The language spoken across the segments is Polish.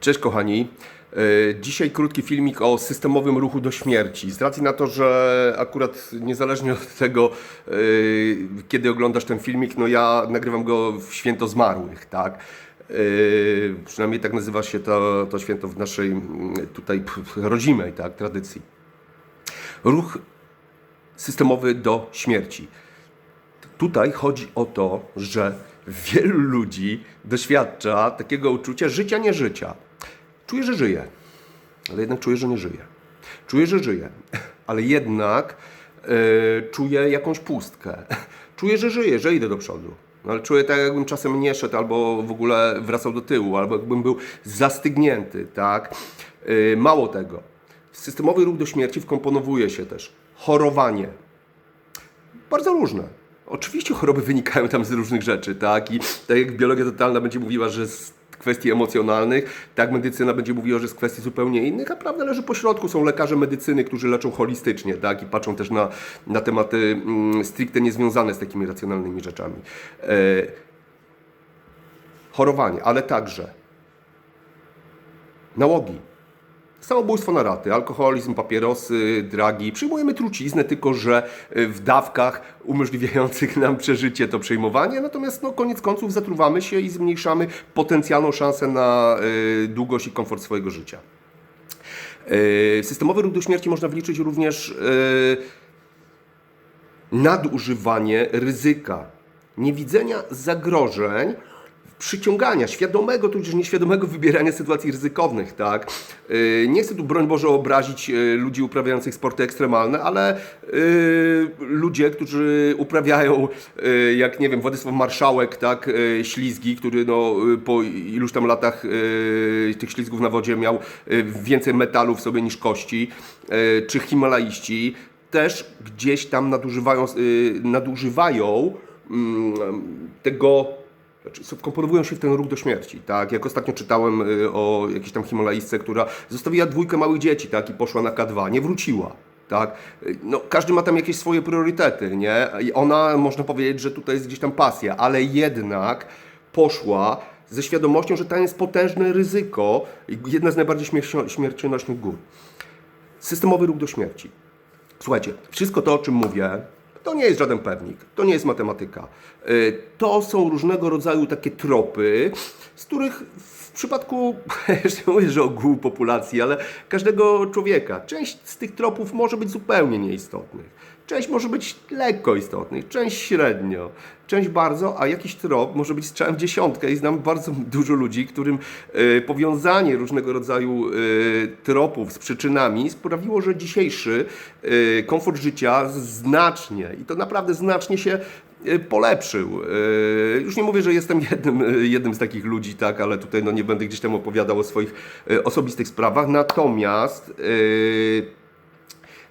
Cześć kochani. E, Dzisiaj krótki filmik o systemowym ruchu do śmierci. Z racji na to, że akurat niezależnie od tego, e, kiedy oglądasz ten filmik, no ja nagrywam go w święto zmarłych, tak? E, Przynajmniej tak nazywa się to, to święto w naszej tutaj rodzimej tak, tradycji. Ruch systemowy do śmierci. Tutaj chodzi o to, że wielu ludzi doświadcza takiego uczucia życia, nie życia. Czuje, że żyje, ale jednak czuje, że nie żyje. Czuje, że żyje, ale jednak e, czuje jakąś pustkę. Czuje, że żyje, że idę do przodu. No, ale czuję tak, jakbym czasem nie szedł, albo w ogóle wracał do tyłu, albo jakbym był zastygnięty, tak? E, mało tego. W systemowy ruch do śmierci wkomponowuje się też chorowanie, bardzo różne. Oczywiście choroby wynikają tam z różnych rzeczy, tak? I tak jak biologia totalna będzie mówiła, że z kwestii emocjonalnych, tak medycyna będzie mówiła, że z kwestii zupełnie innych, a prawda leży po środku. Są lekarze medycyny, którzy leczą holistycznie, tak? I patrzą też na, na tematy mm, stricte niezwiązane z takimi racjonalnymi rzeczami. E, chorowanie, ale także nałogi, Samobójstwo na raty, alkoholizm, papierosy, dragi. Przyjmujemy truciznę, tylko że y, w dawkach umożliwiających nam przeżycie to przejmowanie, natomiast no, koniec końców zatruwamy się i zmniejszamy potencjalną szansę na y, długość i komfort swojego życia. Y, Systemowy ruch do śmierci można wliczyć również y, nadużywanie ryzyka, niewidzenia zagrożeń, przyciągania, świadomego tudzież nieświadomego wybierania sytuacji ryzykownych, tak? Yy, Nie chcę tu, broń Boże, obrazić yy, ludzi uprawiających sporty ekstremalne, ale yy, ludzie, którzy uprawiają, jak nie wiem, Władysław Marszałek, tak, ślizgi, który no, po iluś tam latach tych ślizgów na wodzie miał więcej metalu w sobie niż kości, czy Himalaiści, też gdzieś tam nadużywają, nadużywają mm, tego znaczy, wkomponowują się w ten ruch do śmierci, tak? Jak ostatnio czytałem y, o jakiejś tam Himalajsce, która zostawiła dwójkę małych dzieci, tak? I poszła na K2, nie wróciła. Tak? Y, No, każdy ma tam jakieś swoje priorytety, nie? I ona, można powiedzieć, że tutaj jest gdzieś tam pasja, ale jednak poszła ze świadomością, że tam jest potężne ryzyko jedna z najbardziej śmiercio- śmiercionośnych gór. Systemowy ruch do śmierci. Słuchajcie, wszystko to, o czym mówię, to nie jest żaden pewnik, to nie jest matematyka. Y, To są różnego rodzaju takie tropy, z których w przypadku, jeszcze mówię, że ogółu populacji, ale każdego człowieka, część z tych tropów może być zupełnie nieistotnych. Część może być lekko istotnych, część średnio, część bardzo, a jakiś trop może być strzałem w dziesiątkę i znam bardzo dużo ludzi, którym y, powiązanie różnego rodzaju y, tropów z przyczynami sprawiło, że dzisiejszy y, komfort życia znacznie i to naprawdę znacznie się y, polepszył. Y, Już nie mówię, że jestem jednym, y, jednym z takich ludzi, tak, ale tutaj no, nie będę gdzieś tam opowiadał o swoich osobistych sprawach. Natomiast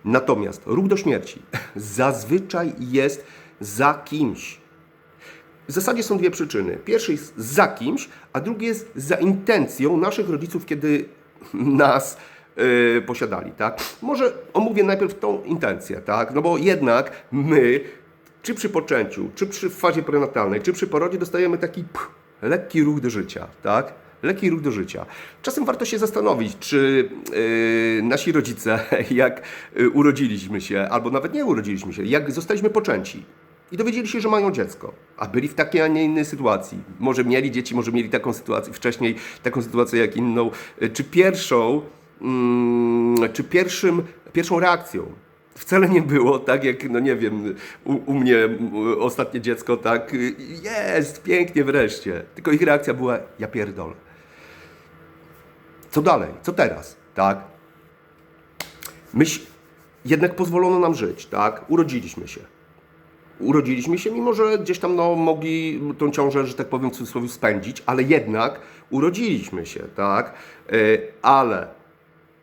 Natomiast ruch do śmierci zazwyczaj jest za kimś. W zasadzie są dwie przyczyny. Pierwszy jest za kimś, a drugi jest za intencją naszych rodziców, kiedy nas yy, posiadali, tak? Może omówię najpierw tą intencję, tak? No bo jednak my, czy przy poczęciu, czy przy fazie prenatalnej, czy przy porodzie dostajemy taki pch, lekki ruch do życia, tak? Lekki ruch do życia. Czasem warto się zastanowić, czy yy, nasi rodzice, jak yy, urodziliśmy się, albo nawet nie urodziliśmy się, jak zostaliśmy poczęci i dowiedzieli się, że mają dziecko, a byli w takiej, a nie innej sytuacji. Może mieli dzieci, może mieli taką sytuację wcześniej, taką sytuację jak inną. Yy, Czy pierwszą, mm, czy pierwszym, pierwszą reakcją wcale nie było tak jak, no nie wiem, u, u mnie ostatnie dziecko, tak, y, jest, pięknie wreszcie. Tylko ich reakcja była, ja pierdolę. Co dalej? Co teraz? Tak? Myśl, jednak pozwolono nam żyć, tak? Urodziliśmy się. Urodziliśmy się, mimo że gdzieś tam no, mogli tą ciążę, że tak powiem, w cudzysłowie spędzić, ale jednak urodziliśmy się, tak? Yy, ale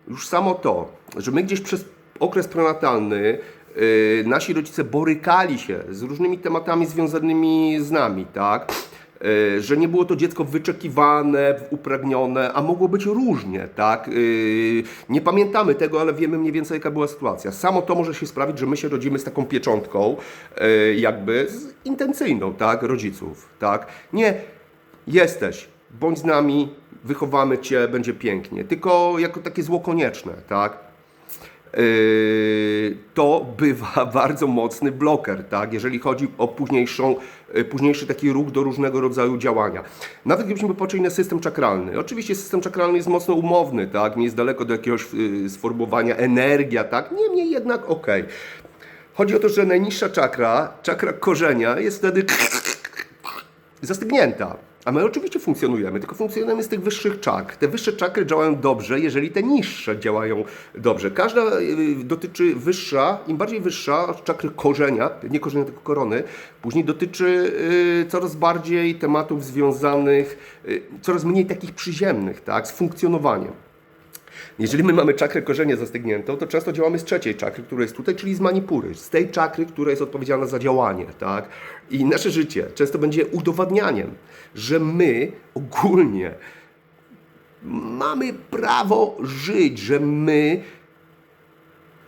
już samo to, że my gdzieś przez okres prenatalny yy, nasi rodzice borykali się z różnymi tematami związanymi z nami, tak? Yy, że nie było to dziecko wyczekiwane, upragnione, a mogło być różnie, tak? Yy, nie pamiętamy tego, ale wiemy mniej więcej jaka była sytuacja. Samo to może się sprawić, że my się rodzimy z taką pieczątką, yy, jakby z intencyjną, tak? Rodziców, tak? Nie, jesteś, bądź z nami, wychowamy cię, będzie pięknie. Tylko jako takie zło konieczne, tak? Yy, to bywa bardzo mocny bloker, tak? jeżeli chodzi o późniejszą, yy, późniejszy taki ruch do różnego rodzaju działania. Nawet gdybyśmy popatrzyli na system czakralny. Oczywiście system czakralny jest mocno umowny, tak? nie jest daleko do jakiegoś yy, sformułowania energia, tak? niemniej jednak okej. Chodzi o to, że najniższa czakra, czakra korzenia jest wtedy zastygnięta. A my oczywiście funkcjonujemy, tylko funkcjonujemy z tych wyższych czakr. Te wyższe czakry działają dobrze, jeżeli te niższe działają dobrze. Każda y, dotyczy wyższa, im bardziej wyższa czakry korzenia, nie korzenia, tylko korony, później dotyczy y, coraz bardziej tematów związanych, y, coraz mniej takich przyziemnych, tak, z funkcjonowaniem. Jeżeli my mamy czakrę korzenia zastygniętą, to często działamy z trzeciej czakry, która jest tutaj, czyli z manipury, z tej czakry, która jest odpowiedzialna za działanie, tak? I nasze życie często będzie udowadnianiem, że my ogólnie mamy prawo żyć, że my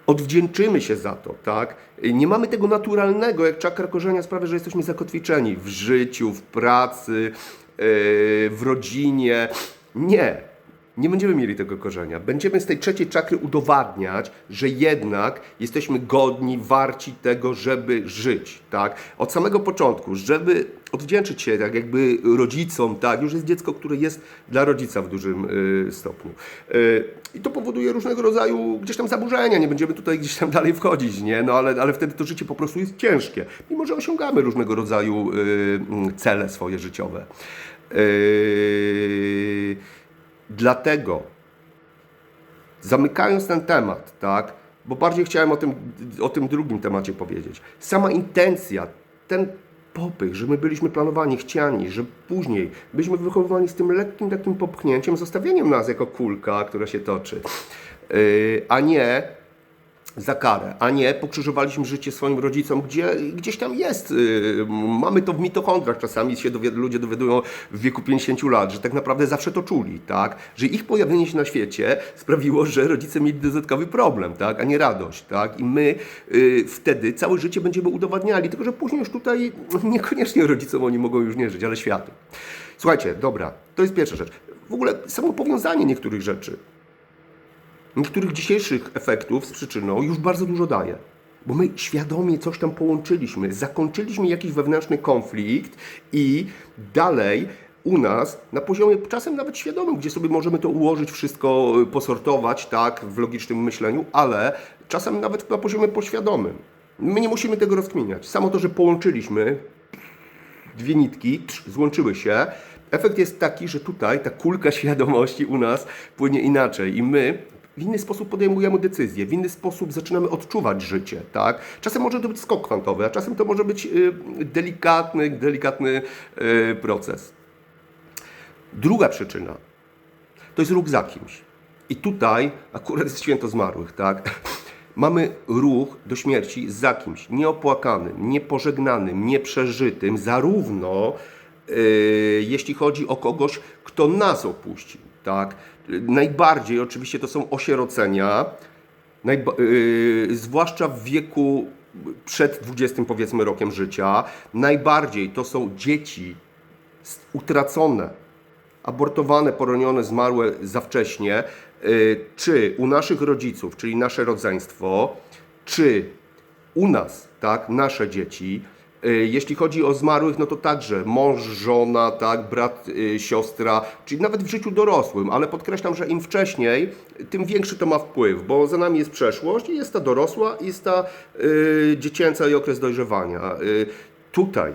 odwdzięczymy się za to, tak? Nie mamy tego naturalnego, jak czakra korzenia sprawia, że jesteśmy zakotwiczeni w życiu, w pracy, yy, w rodzinie. Nie. Nie będziemy mieli tego korzenia. Będziemy z tej trzeciej czakry udowadniać, że jednak jesteśmy godni, warci tego, żeby żyć, tak? Od samego początku, żeby odwdzięczyć się tak jakby rodzicom, tak? Już jest dziecko, które jest dla rodzica w dużym y, stopniu. Y, I to powoduje różnego rodzaju gdzieś tam zaburzenia, nie będziemy tutaj gdzieś tam dalej wchodzić, nie? No ale, ale wtedy to życie po prostu jest ciężkie, mimo że osiągamy różnego rodzaju y, cele swoje życiowe. Yy, Dlatego, zamykając ten temat, tak, bo bardziej chciałem o tym, o tym drugim temacie powiedzieć. Sama intencja, ten popych, że my byliśmy planowani, chciani, że później byliśmy wychowywani z tym lekkim takim popchnięciem, zostawieniem nas jako kulka, która się toczy, yy, a nie za karę, a nie pokrzyżowaliśmy życie swoim rodzicom, gdzie gdzieś tam jest. Yy, mamy to w mitochondrach, czasami się ludzie dowiadują w wieku 50 lat, że tak naprawdę zawsze to czuli, tak? Że ich pojawienie się na świecie sprawiło, że rodzice mieli dodatkowy problem, tak? A nie radość, tak? I my yy, wtedy całe życie będziemy udowadniali, tylko że później już tutaj niekoniecznie rodzicom oni mogą już nie żyć, ale światu. Słuchajcie, dobra, to jest pierwsza rzecz. W ogóle samo powiązanie niektórych rzeczy niektórych dzisiejszych efektów z przyczyną już bardzo dużo daje. Bo my świadomie coś tam połączyliśmy, zakończyliśmy jakiś wewnętrzny konflikt i dalej u nas na poziomie czasem nawet świadomym, gdzie sobie możemy to ułożyć, wszystko y, posortować, tak, w logicznym myśleniu, ale czasem nawet na poziomie poświadomym. My nie musimy tego rozkminiać. Samo to, że połączyliśmy dwie nitki, trz, złączyły się, efekt jest taki, że tutaj ta kulka świadomości u nas płynie inaczej i my w inny sposób podejmujemy decyzje, w inny sposób zaczynamy odczuwać życie, tak? Czasem może to być skok kwantowy, a czasem to może być y, delikatny, delikatny y, proces. Druga przyczyna to jest ruch za kimś. I tutaj akurat jest święto zmarłych, tak? Mamy ruch do śmierci za kimś, nieopłakanym, niepożegnanym, nieprzeżytym, zarówno yy, jeśli chodzi o kogoś, kto nas opuścił, tak? Najbardziej oczywiście to są osierocenia, najba- yy, zwłaszcza w wieku przed 20 powiedzmy rokiem życia. Najbardziej to są dzieci utracone, abortowane, poronione, zmarłe za wcześnie, y, czy u naszych rodziców, czyli nasze rodzeństwo, czy u nas, tak, nasze dzieci. Y, Jeśli chodzi o zmarłych, no to także mąż, żona, tak, brat, y, siostra, czyli nawet w życiu dorosłym, ale podkreślam, że im wcześniej, tym większy to ma wpływ, bo za nami jest przeszłość jest ta dorosła, jest ta y, dziecięca i okres dojrzewania. Tutaj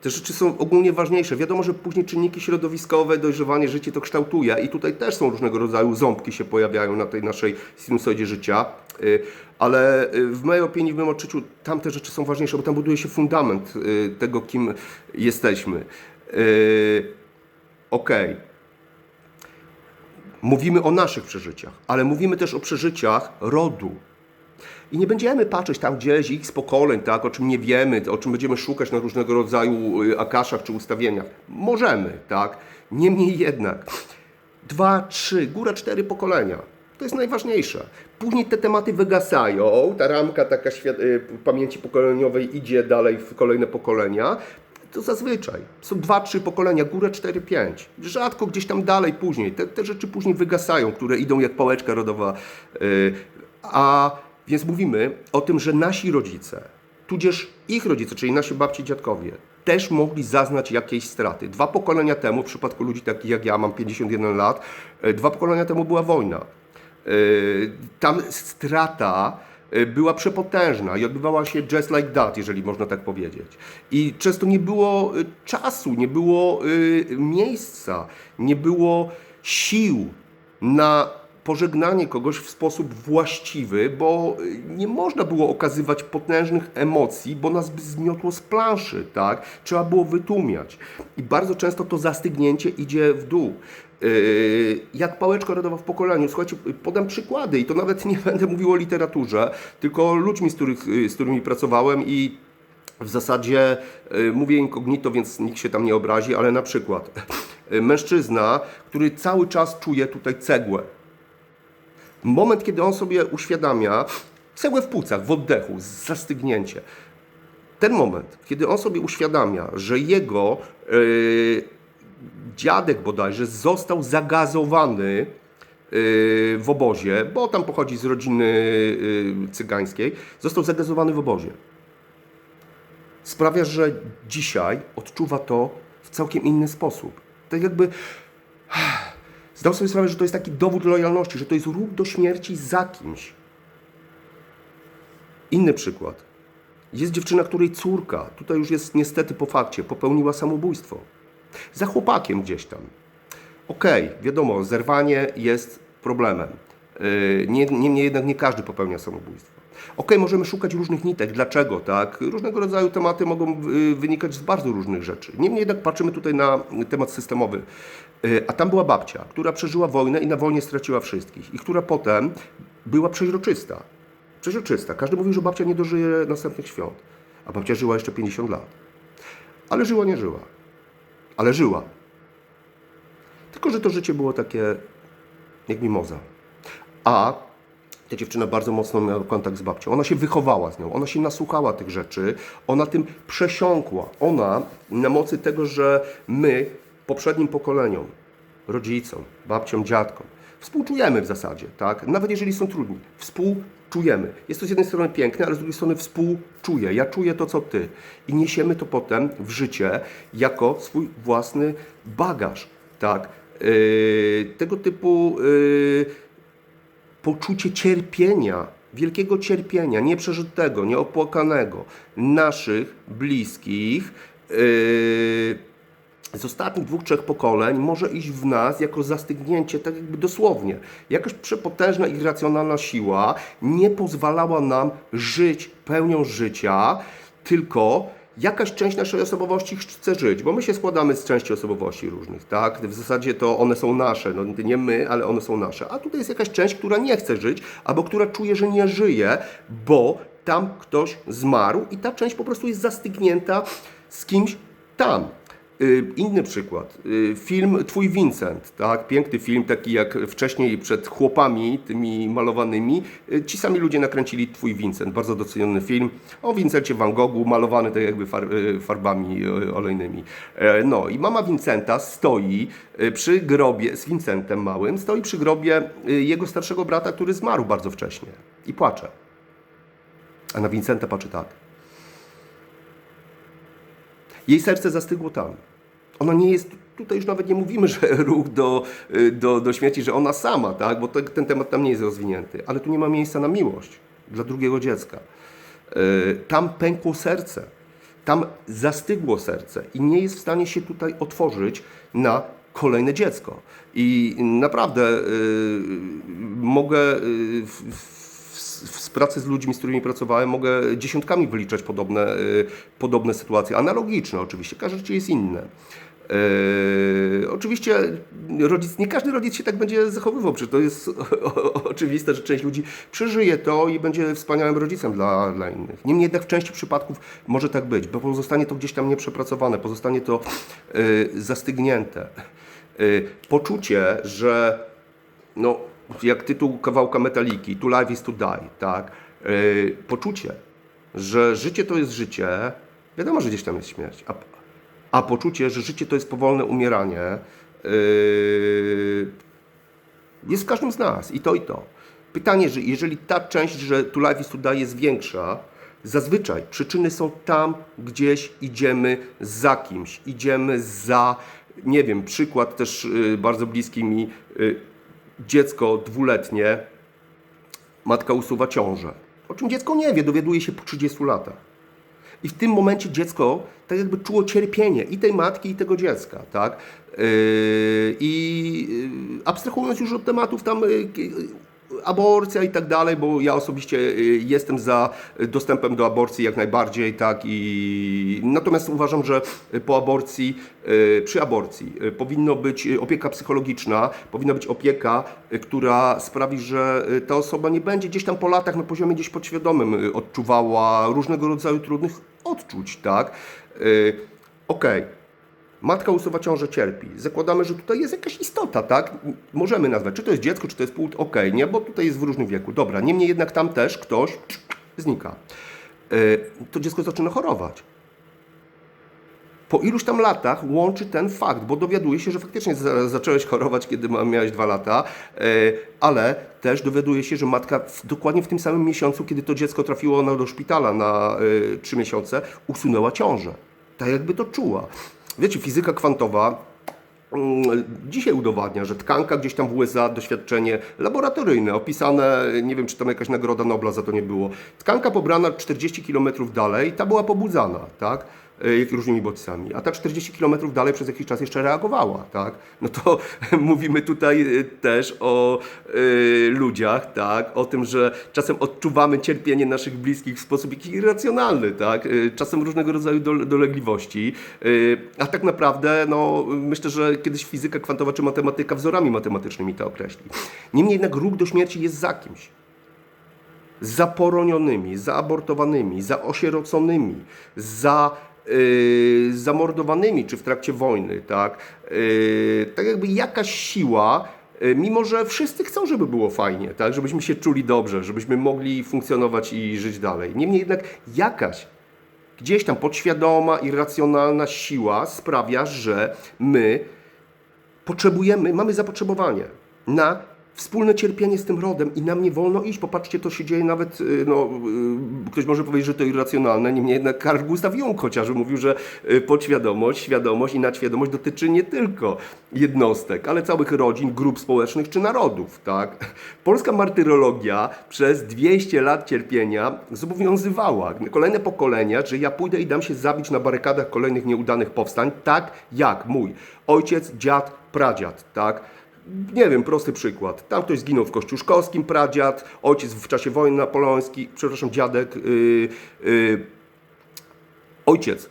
te rzeczy są ogólnie ważniejsze. Wiadomo, że później czynniki środowiskowe, dojrzewanie, życie to kształtuje i tutaj też są różnego rodzaju ząbki się pojawiają na tej naszej sinusoidzie życia. Y, Ale y, w mojej opinii, w moim odczuciu, tamte rzeczy są ważniejsze, bo tam buduje się fundament y, tego, kim jesteśmy. Okej. Mówimy o naszych przeżyciach, ale mówimy też o przeżyciach rodu. I nie będziemy patrzeć tam gdzieś x pokoleń, tak, o czym nie wiemy, o czym będziemy szukać na różnego rodzaju y, akaszach czy ustawieniach. Możemy, tak. Niemniej jednak, dwa, trzy, góra cztery pokolenia. To jest najważniejsze. Później te tematy wygasają, ta ramka taka y, pamięci pokoleniowej idzie dalej w kolejne pokolenia. to zazwyczaj są dwa, trzy pokolenia, górę cztery, pięć. Rzadko gdzieś tam dalej później. Te, te rzeczy później wygasają, które idą jak pałeczka rodowa. Yy, a więc mówimy o tym, że nasi rodzice, tudzież ich rodzice, czyli nasi babci dziadkowie, też mogli zaznać jakiejś straty. Dwa pokolenia temu, w przypadku ludzi takich jak ja, mam 51 lat, yy, dwa pokolenia temu była wojna. Yy, Tam strata yy, była przepotężna i odbywała się just like that, jeżeli można tak powiedzieć. I często nie było czasu, nie było miejsca, nie było sił na pożegnanie kogoś w sposób właściwy, bo y, nie można było okazywać potężnych emocji, bo nas by zmiotło z planszy, tak? Trzeba było wytłumiać. I bardzo często to zastygnięcie idzie w dół. Yy, Jak pałeczka rodowa w pokoleniu. Słuchajcie, podam przykłady i to nawet nie będę mówił o literaturze, tylko ludźmi, z, których, y, z którymi pracowałem i w zasadzie y, mówię incognito, więc nikt się tam nie obrazi, ale na przykład y, mężczyzna, który cały czas czuje tutaj cegłę. Moment, kiedy on sobie uświadamia cegłę w płucach, w oddechu, zastygnięcie. Ten moment, kiedy on sobie uświadamia, że jego yy, dziadek bodajże został zagazowany yy, w obozie, bo tam pochodzi z rodziny yy, cygańskiej, został zagazowany w obozie. Sprawia, że dzisiaj odczuwa to w całkiem inny sposób. Tak jakby zdał sobie sprawę, że to jest taki dowód lojalności, że to jest ruch do śmierci za kimś. Inny przykład. Jest dziewczyna, której córka, tutaj już jest niestety po fakcie, popełniła samobójstwo. Za chłopakiem gdzieś tam. Okej, wiadomo, zerwanie jest problemem. Yy, nie- Niemniej jednak nie każdy popełnia samobójstwo. Okej, możemy szukać różnych nitek. Dlaczego, tak? Różnego rodzaju tematy mogą yy, wynikać z bardzo różnych rzeczy. Niemniej jednak patrzymy tutaj na temat systemowy. Yy, A tam była babcia, która przeżyła wojnę i na wojnie straciła wszystkich. I która potem była przeźroczysta. Przeźroczysta. Każdy mówił, że babcia nie dożyje następnych świąt. A babcia żyła jeszcze 50 lat. Ale żyła, nie żyła. Ale żyła. Tylko, że to życie było takie jak mimoza. A ta dziewczyna bardzo mocno miała kontakt z babcią. Ona się wychowała z nią, ona się nasłuchała tych rzeczy, ona tym przesiąkła. Ona na mocy tego, że my poprzednim pokoleniom, rodzicom, babciom, dziadkom, współczujemy w zasadzie, tak? Nawet jeżeli są trudni, współczujemy. Jest to z jednej strony piękne, ale z drugiej strony współczuję. Ja czuję to, co ty. I niesiemy to potem w życie jako swój własny bagaż, tak? Yy, tego typu yy, poczucie cierpienia, wielkiego cierpienia, nieprzeżytego, nieopłakanego naszych bliskich yy, z ostatnich dwóch, trzech pokoleń może iść w nas jako zastygnięcie, tak jakby dosłownie. Jakaś przepotężna, irracjonalna siła nie pozwalała nam żyć pełnią życia, tylko jakaś część naszej osobowości chce żyć, bo my się składamy z części osobowości różnych, tak? W zasadzie to one są nasze, no nie my, ale one są nasze. A tutaj jest jakaś część, która nie chce żyć, albo która czuje, że nie żyje, bo tam ktoś zmarł i ta część po prostu jest zastygnięta z kimś tam. Y, Inny przykład. Y, Film Twój Vincent, tak? Piękny film, taki jak wcześniej przed chłopami, tymi malowanymi. Y, Ci sami ludzie nakręcili Twój Vincent, bardzo doceniony film o Vincencie Van Goghu, malowany tak jakby far, farbami olejnymi. E, No i mama Vincenta stoi przy grobie, z Vincentem małym, stoi przy grobie jego starszego brata, który zmarł bardzo wcześnie i płacze. A na Vincenta patrzy tak. Jej serce zastygło tam. Ona nie jest, tutaj już nawet nie mówimy, że ruch do, y, do, do śmierci, że ona sama, tak? bo te, ten temat tam nie jest rozwinięty, ale tu nie ma miejsca na miłość dla drugiego dziecka. Y, Tam pękło serce, tam zastygło serce i nie jest w stanie się tutaj otworzyć na kolejne dziecko. I naprawdę y, mogę y, w, w, z pracy z ludźmi, z którymi pracowałem, mogę dziesiątkami wyliczać podobne, y, podobne sytuacje, analogiczne oczywiście, każde życie jest inne. Yy, oczywiście rodzic, nie każdy rodzic się tak będzie zachowywał, przecież to jest oczywiste, że część ludzi przeżyje to i będzie wspaniałym rodzicem dla, dla innych. Niemniej jednak w części przypadków może tak być, bo pozostanie to gdzieś tam nieprzepracowane, pozostanie to yy, zastygnięte. Yy, poczucie, że no, jak tytuł kawałka metaliki, to life is to die, tak? Poczucie, że życie to jest życie, wiadomo, że gdzieś tam jest śmierć, a, a poczucie, że życie to jest powolne umieranie, yy, jest w każdym z nas i to i to. Pytanie, że jeżeli ta część, że tu life is to die jest większa, zazwyczaj przyczyny są tam, gdzieś idziemy za kimś, idziemy za, nie wiem, przykład też y, bardzo bliski mi, y, dziecko dwuletnie, matka usuwa ciążę. O czym dziecko nie wie, dowiaduje się po 30 latach. I w tym momencie dziecko tak jakby czuło cierpienie i tej matki, i tego dziecka, tak? Yy, I yy, abstrahując już od tematów tam yy, aborcja i tak dalej, bo ja osobiście yy, jestem za dostępem do aborcji jak najbardziej, tak? I natomiast uważam, że po aborcji, yy, przy aborcji yy, powinno być opieka psychologiczna, powinna być opieka, która sprawi, że ta osoba nie będzie gdzieś tam po latach na poziomie gdzieś podświadomym odczuwała różnego rodzaju trudnych odczuć, tak? Okej. Matka usuwa ciążę, cierpi. Zakładamy, że tutaj jest jakaś istota, tak? Możemy nazwać, czy to jest dziecko, czy to jest płód, okej, nie? Bo tutaj jest w różnym wieku. Dobra, niemniej jednak tam też ktoś znika. Yy, To dziecko zaczyna chorować. Po iluś tam latach łączy ten fakt, bo dowiaduje się, że faktycznie za- zacząłeś chorować, kiedy miałeś dwa lata, yy, ale też dowiaduje się, że matka w, dokładnie w tym samym miesiącu, kiedy to dziecko trafiło do szpitala na yy, trzy miesiące, usunęła ciążę. Tak jakby to czuła. Wiecie, fizyka kwantowa mm, dzisiaj udowadnia, że tkanka gdzieś tam w USA, doświadczenie laboratoryjne, opisane, nie wiem czy tam jakaś nagroda Nobla za to nie było. Tkanka pobrana 40 km dalej, ta była pobudzana, tak? E, różnymi bodźcami, a ta 40 km dalej przez jakiś czas jeszcze reagowała, tak? No to mówimy tutaj e, też o e, ludziach, tak? O tym, że czasem odczuwamy cierpienie naszych bliskich w sposób jakiś irracjonalny, tak? Czasem różnego rodzaju dole- dolegliwości, e, a tak naprawdę, no myślę, że kiedyś fizyka kwantowa czy matematyka wzorami matematycznymi to określi. Niemniej jednak róg do śmierci jest za kimś zaporonionymi, zaabortowanymi, zaosieroconymi, za yy, zamordowanymi, czy w trakcie wojny, tak? Yy, tak jakby jakaś siła, yy, mimo że wszyscy chcą, żeby było fajnie, tak? Żebyśmy się czuli dobrze, żebyśmy mogli funkcjonować i żyć dalej. Niemniej jednak jakaś gdzieś tam podświadoma, irracjonalna siła sprawia, że my potrzebujemy, mamy zapotrzebowanie na wspólne cierpienie z tym rodem i nam nie wolno iść. Popatrzcie, to się dzieje nawet, y, no, y, ktoś może powiedzieć, że to irracjonalne, niemniej jednak Carl Gustav Jung chociażby mówił, że y, podświadomość, świadomość i nadświadomość dotyczy nie tylko jednostek, ale całych rodzin, grup społecznych czy narodów, tak? Polska martyrologia przez 200 lat cierpienia zobowiązywała kolejne pokolenia, że ja pójdę i dam się zabić na barykadach kolejnych nieudanych powstań, tak jak mój ojciec, dziad, pradziad, tak? Nie wiem, prosty przykład. Tam ktoś zginął w Kościuszkowskim, pradziad, ojciec w czasie wojny napoleońskiej, przepraszam, dziadek, yy, yy, ojciec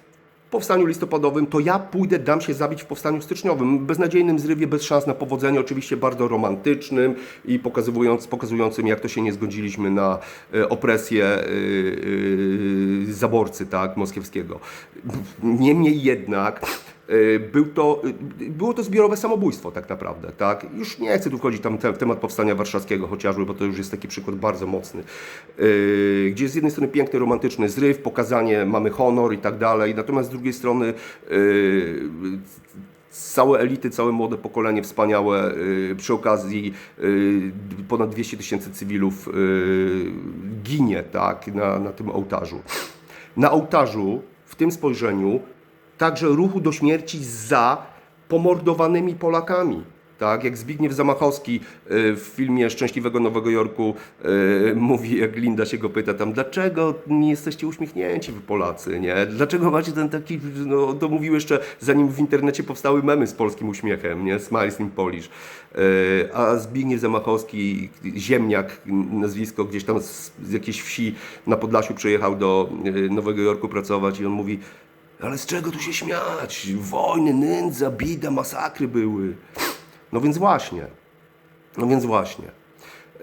w powstaniu listopadowym, to ja pójdę, dam się zabić w powstaniu styczniowym. Beznadziejnym zrywie, bez szans na powodzenie, oczywiście bardzo romantycznym i pokazując, pokazującym, jak to się nie zgodziliśmy na e, opresję e, e, zaborcy tak, moskiewskiego. Niemniej jednak był to, e, było to zbiorowe samobójstwo tak naprawdę. Tak? Już nie chcę tu wchodzić tam w temat powstania warszawskiego chociażby, bo to już jest taki przykład bardzo mocny. E, Gdzie z jednej strony piękny, romantyczny zryw, pokazanie mamy honor i tak dalej, natomiast z drugiej strony e, całe elity, całe młode pokolenie wspaniałe, przy okazji ponad 200 tysięcy cywilów ginie tak, na, na tym ołtarzu. Na ołtarzu, w tym spojrzeniu, także ruchu do śmierci za pomordowanymi Polakami. Tak, jak Zbigniew Zamachowski y, w filmie Szczęśliwego Nowego Jorku y, mówi, jak Linda się go pyta tam, dlaczego nie jesteście uśmiechnięci wy Polacy, nie? Dlaczego macie ten taki, no to mówił jeszcze zanim w internecie powstały memy z polskim uśmiechem, nie? Smiles in Polish. Y, a Zbigniew Zamachowski, ziemniak, nazwisko gdzieś tam z, z jakiejś wsi na Podlasiu przyjechał do Nowego Jorku pracować i on mówi, ale z czego tu się śmiać? Wojny, nędza, bida, masakry były. No więc właśnie. No więc właśnie.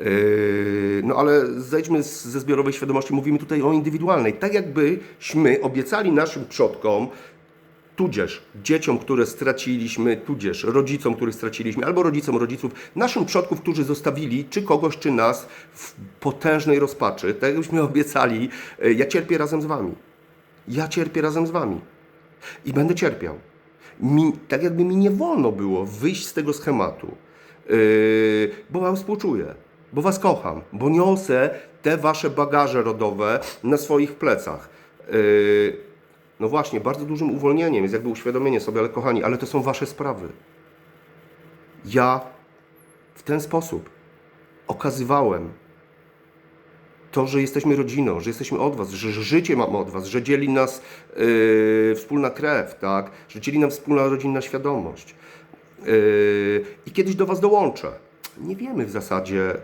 Yy, no ale zejdźmy z, ze zbiorowej świadomości, mówimy tutaj o indywidualnej. Tak jakbyśmy obiecali naszym przodkom, tudzież dzieciom, które straciliśmy, tudzież rodzicom, których straciliśmy, albo rodzicom rodziców, naszym przodków, którzy zostawili czy kogoś, czy nas w potężnej rozpaczy, tak jakbyśmy obiecali, yy, ja cierpię razem z wami. Ja cierpię razem z wami. I będę cierpiał. Mi, tak jakby mi nie wolno było wyjść z tego schematu, yy, bo wam współczuję, bo was kocham, bo niosę te wasze bagaże rodowe na swoich plecach. Yy, no właśnie, bardzo dużym uwolnieniem jest jakby uświadomienie sobie, ale kochani, ale to są wasze sprawy. Ja w ten sposób okazywałem to, że jesteśmy rodziną, że jesteśmy od Was, że życie mamy od Was, że dzieli nas yy, wspólna krew, tak? że dzieli nam wspólna rodzinna świadomość. Yy, I kiedyś do Was dołączę. Nie wiemy w zasadzie,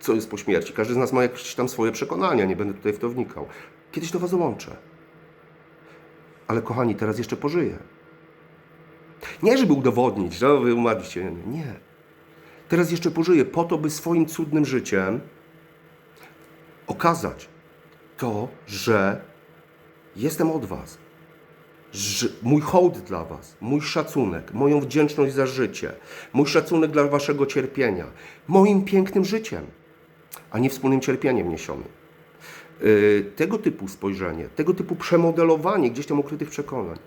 co jest po śmierci. Każdy z nas ma jakieś tam swoje przekonania, nie będę tutaj w to wnikał. Kiedyś do Was dołączę. Ale kochani, teraz jeszcze pożyję. Nie, żeby udowodnić, że Wy umarliście. Nie. Teraz jeszcze pożyję po to, by swoim cudnym życiem okazać to, że jestem od Was. Że mój hołd dla Was, mój szacunek, moją wdzięczność za życie, mój szacunek dla Waszego cierpienia, moim pięknym życiem, a nie wspólnym cierpieniem niesionym. Yy, Tego typu spojrzenie, tego typu przemodelowanie gdzieś tam ukrytych przekonań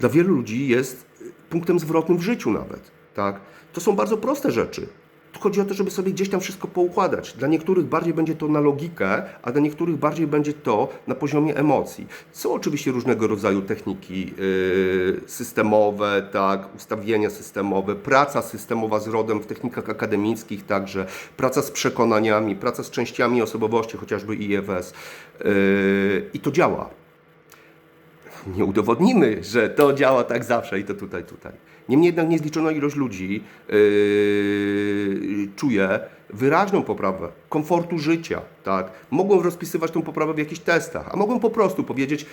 dla wielu ludzi jest punktem zwrotnym w życiu nawet. Tak? To są bardzo proste rzeczy. Tu chodzi o to, żeby sobie gdzieś tam wszystko poukładać. Dla niektórych bardziej będzie to na logikę, a dla niektórych bardziej będzie to na poziomie emocji. Są oczywiście różnego rodzaju techniki yy, systemowe, tak, ustawienia systemowe, praca systemowa z rodem w technikach akademickich, także praca z przekonaniami, praca z częściami osobowości, chociażby IFS. Yy, I to działa nie udowodnimy, że to działa tak zawsze i to tutaj, tutaj. Niemniej jednak niezliczona ilość ludzi yy, czuje wyraźną poprawę komfortu życia. Tak? Mogą rozpisywać tą poprawę w jakichś testach, a mogą po prostu powiedzieć,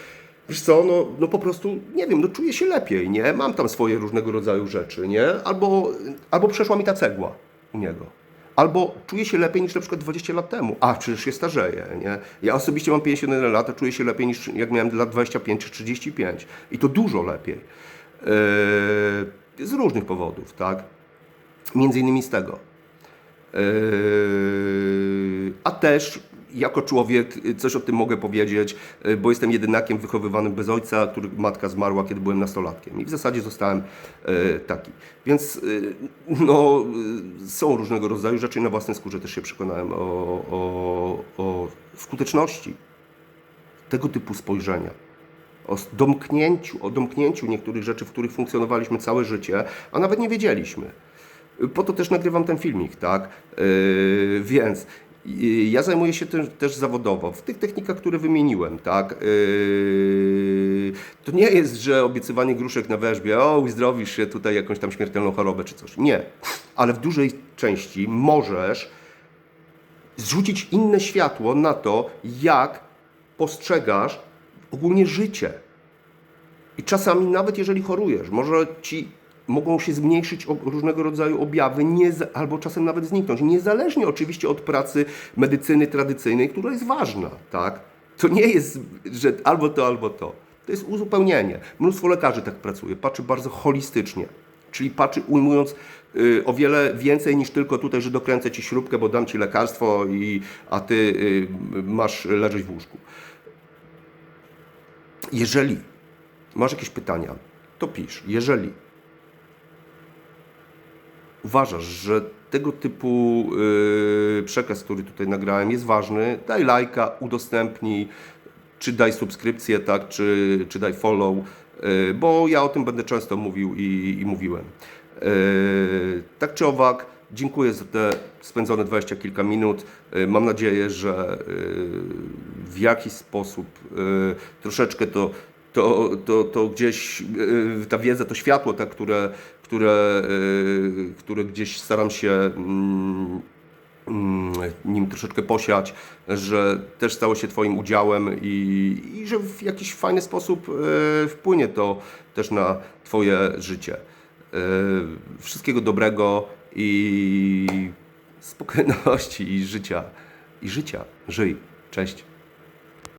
wiesz co, no, no po prostu, nie wiem, no czuję się lepiej, nie? Mam tam swoje różnego rodzaju rzeczy, nie? Albo, albo przeszła mi ta cegła u niego. Albo czuję się lepiej niż na przykład 20 lat temu. A, przecież się starzeję, nie? Ja osobiście mam 51 lat, a czuję się lepiej niż jak miałem lat 25 czy 35. I to dużo lepiej. Yy, z różnych powodów, tak? Między innymi z tego. Yy, a też jako człowiek coś o tym mogę powiedzieć, yy, bo jestem jedynakiem wychowywanym bez ojca, który matka zmarła, kiedy byłem nastolatkiem. I w zasadzie zostałem yy, taki. Więc no, są różnego rodzaju rzeczy na własnej skórze też się przekonałem o, o, o skuteczności tego typu spojrzenia. O domknięciu, o domknięciu niektórych rzeczy, w których funkcjonowaliśmy całe życie, a nawet nie wiedzieliśmy. Po to też nagrywam ten filmik, tak? Yy, więc ja zajmuję się tym też zawodowo, w tych technikach, które wymieniłem, tak? Yy, to nie jest, że obiecywanie gruszek na werzbie, o, uzdrowisz się tutaj jakąś tam śmiertelną chorobę czy coś. Nie. Ale w dużej części możesz zrzucić inne światło na to, jak postrzegasz ogólnie życie. I czasami nawet jeżeli chorujesz, może ci mogą się zmniejszyć różnego rodzaju objawy, nie, albo czasem nawet zniknąć. Niezależnie oczywiście od pracy medycyny tradycyjnej, która jest ważna, tak? To nie jest, że albo to, albo to. To jest uzupełnienie. Mnóstwo lekarzy tak pracuje, patrzy bardzo holistycznie. Czyli patrzy ujmując y, o wiele więcej niż tylko tutaj, że dokręcę ci śrubkę, bo dam ci lekarstwo, i, a ty y, masz leżeć w łóżku. Jeżeli masz jakieś pytania, to pisz. Jeżeli uważasz, że tego typu yy, przekaz, który tutaj nagrałem, jest ważny, daj lajka, udostępnij, czy daj subskrypcję, tak, czy, czy daj follow, yy, bo ja o tym będę często mówił i, i mówiłem. Yy, tak czy owak, dziękuję za te spędzone dwadzieścia kilka minut. Yy, Mam nadzieję, że yy, w jakiś sposób yy, troszeczkę to to, to, to gdzieś yy, ta wiedza, to światło, tak, które, które, yy, które gdzieś staram się mm, mm, nim troszeczkę posiać, że też stało się Twoim udziałem i, i że w jakiś fajny sposób yy, wpłynie to też na Twoje życie. Yy, Wszystkiego dobrego i spokojności i życia. I życia. Żyj. Cześć.